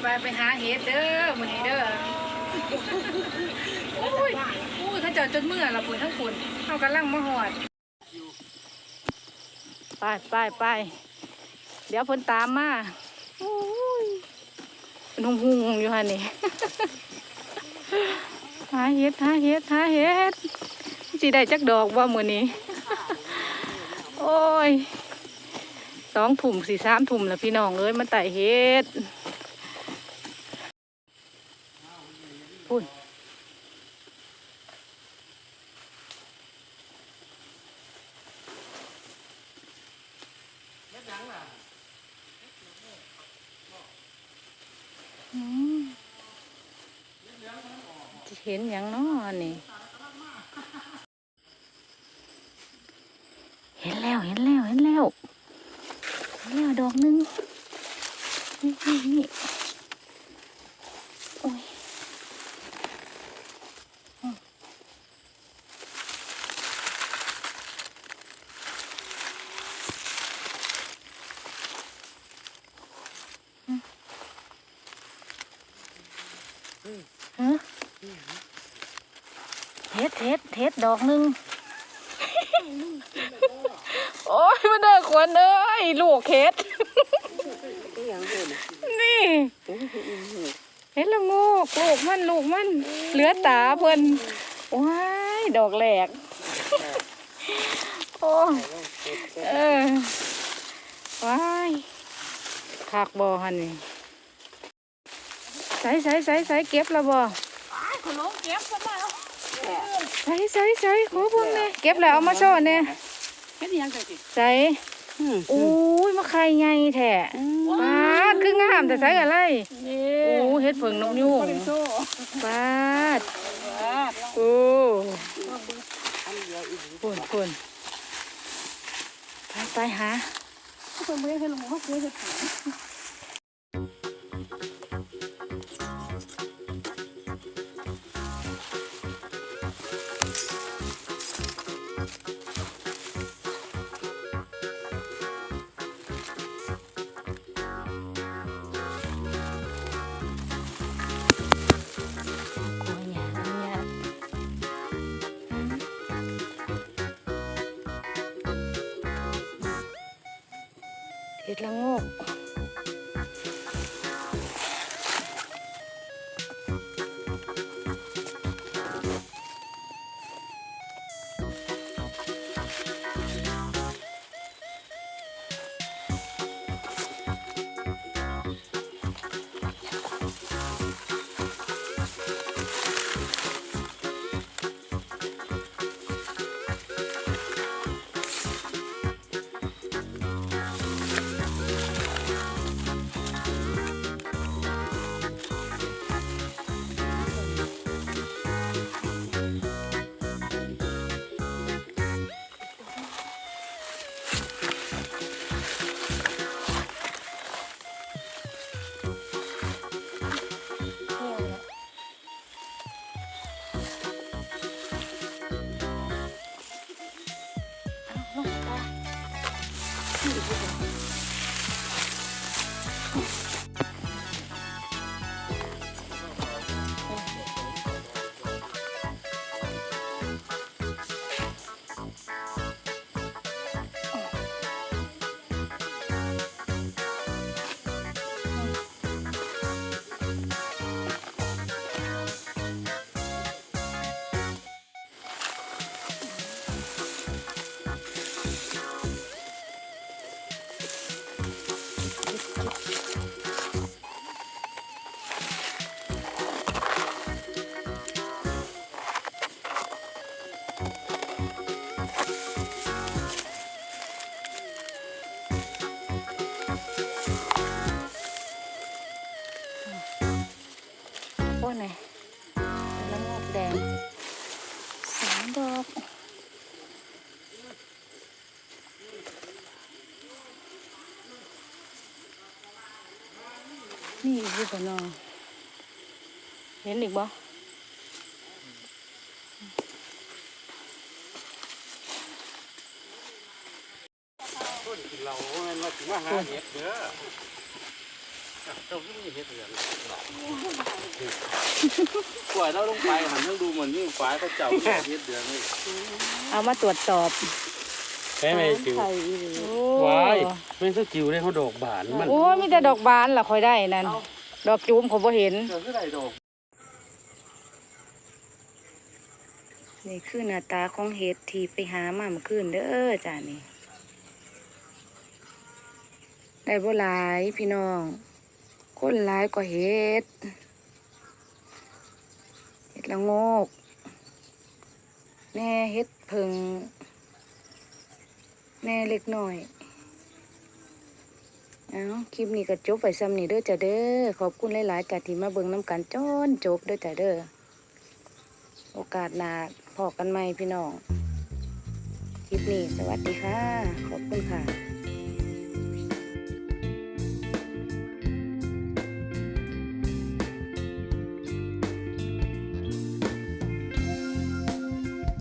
ไปไปหาเห็ดเด้อมื้อนี้เด้อโอ้ยโอ้ยเขาเจ้าจนเมื่อละปุ่นทั้งปุ่นเฮากำลังมาฮอดไปไปไปเดี๋ยวเพิ่นตามมาโอ้ยเป็นหุงๆอยู่หั่นนี่ หาเห็ดหาเห็ดหาเห็ดสิได้จักดอกว่ามื้อนี้ โอ้ยสองถุ่มสี่สามถุ่มแล้วพี่น้องเอ้ยมาไต่เห็ดพุ่นอืมจะ เห็นอย่างน้อนี่ เห็นแล้วเห็นแล้วเห็นแล้วเห็นแล้วดอกหนึงนี่นี่นี่โอ้ยอืมอืม ฮะเฮ็ดเฮ็ดเฮ็ดดอกหนึ่งโอ้ยมาเด้อขวัญเอ้ยลูกเฮ็ดนี่เห็นละโงกลูกมันลูกมัน เหลือตาเพิ่นว้ายดอกแหลกโอ้เออว้ายคักบ่ฮันนี่ ใส่ใส่ใส่ใส่เก็บแล้วบ่ขนมเก็บกันแล้วใส่ใส่ใส่ขอเบิ่งแหน่เก็บแล้วเอามาโชว์แหน่เฮ็ดยังไงสิใส่อุ้ยมาไข่ใหญ่แท้ปาดคืองามแต่ใส่อะไรนี่โอ้เฮ็ดเผิงนกยูงโซ่ปาดโอ้ปุ่นปุ่นไปไปหาคนไม่ได้ให้ลงเขาเคยจะถามก เห็ดละงก นี่อีกแโอ้ไหนละโงอกแดงสามดอก นี่อีกอยู่ปะเนอเห็นอีกบ่เราเงินมาถึงว่าหาเห็ดเด้อเจ้าที่เฮ็ดเดือนปล่อยเราลงไปหันต้องดูเหมือนยิ่งฝ่ายเขาเจ้าเฮ็ดเดือนนี่เอามาตรวจสอบ แค่ไม่จิ๋วโอ้วายไม่ต้องจิ๋วเลยเขาดอกบานมันโอ้ยมีแต่ดอกบานล่ะค่อยได้นั่น ดอกจูมเขาบ่เห็นเจ้าคือไรดอกนี่คือหน้าตาของเห็ดที่ไปหามาเมื่อคืนเด้อจ้านี่ ได้บ่หลายพี่น้อง คนหลายกว่าเห็ด เห็ดละโงก แน่เห็ดเพิง แน่เล็กหน่อยเอาคลิปนี้ก็จบไปซ้ำนี่เด้อจ้าเด้อขอบคุณหลายๆจ้าที่มาเบิ่งน้ำกันจนจบเด้อจ้าเด้อโอกาสหน้าพอกันใหม่พี่น้อง คลิปนี้สวัสดีค่ะ ขอบคุณค่ะ